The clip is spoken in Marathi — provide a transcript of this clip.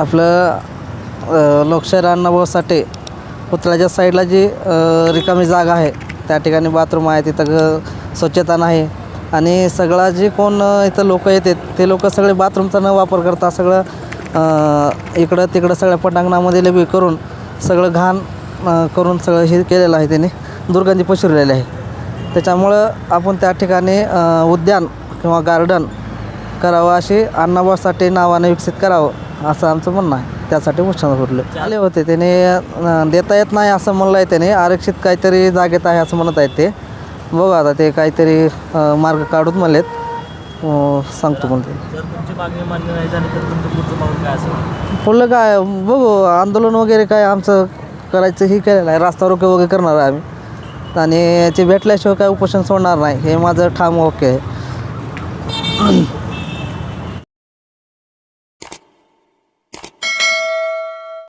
आपलं लोकशाहीर अण्णाभाऊ साठे पुतळ्याच्या साईडला जी रिकामी जागा आहे त्या ठिकाणी बाथरूम आहे तिथं ग स्वच्छता नाही आणि सगळा जे कोण इथं लोक येतात ते लोक सगळे बाथरूमचा न वापर करता सगळं इकडं तिकडं सगळ्या पटांगणामध्ये लेबी करून सगळं घाण करून सगळं हे केलेलं आहे त्यांनी. दुर्गंधी पसरलेली आहे. त्याच्यामुळं आपण त्या ठिकाणी उद्यान किंवा गार्डन करावं अशी अण्णाभाऊ साठे नावाने विकसित करावं. असं आमचं म्हणणं आहे. त्यासाठी घोषणा भरलं आले होते त्याने अं, देता येत नाही असं म्हणलं आहे त्याने. आरक्षित काहीतरी जागेत आहे असं म्हणत आहेत ते. बघू आता ते काहीतरी अं, मार्ग काढूत म्हणलेत. अं, सांगतो म्हणते. जर तुमची मागणी मान्य नाही झाली तर तुमचं पुढचं पाऊल काय असेल? पुढलं काय बघू. आंदोलन वगैरे काय आमचं करायचं हे केलेलं आहे रास्ता रोके वगैरे करणार आहे आम्ही. आणि ते भेटल्याशिवाय काय उपोषण सोडणार नाही. हे माझं ठाम ओके आहे.